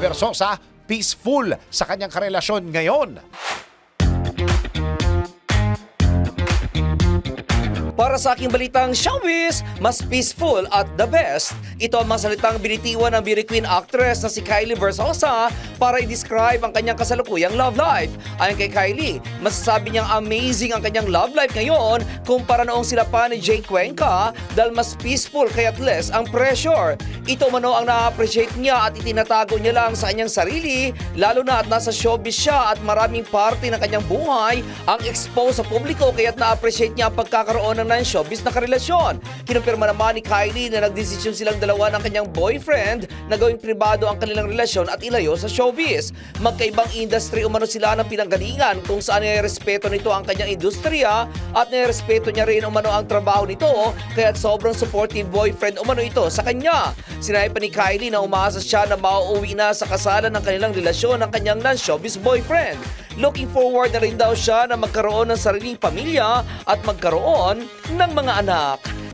Versosa peaceful sa kanyang karelasyon ngayon. Para sa aking balitang showbiz, mas peaceful at the best. Ito ang mga salitang binitiwan ng beauty queen actress na si Kylie Versosa para i-describe ang kanyang kasalukuyang love life. Ayon kay Kylie, masasabi niyang amazing ang kanyang love life ngayon kumpara noong sila pa ni Jay Cuenca dahil mas peaceful kaya't less ang pressure. Ito mano ang na-appreciate niya at itinatago niya lang sa kanyang sarili lalo na at nasa showbiz siya at maraming parte ng kanyang buhay ang expose sa publiko kaya't na-appreciate niya ang pagkakaroon ng non-showbiz na karelasyon. Kinumpirma naman ni Kylie na nagdesisyon silang dalawa ng kanyang boyfriend na gawing pribado ang kanilang relasyon at ilayo sa showbiz. Magkaibang industry umano sila ng pinanggalingan kung saan respeto nito ang kanyang industriya at respeto niya rin umano ang trabaho nito kaya't sobrang supportive boyfriend umano ito sa kanya. Sinabi pa ni Kylie na umaasa siya na mauuwi na sa kasalan ng kanilang relasyon ng kanyang non-showbiz boyfriend. Looking forward na rin daw siya na magkaroon ng sariling pamilya at magkaroon ng mga anak.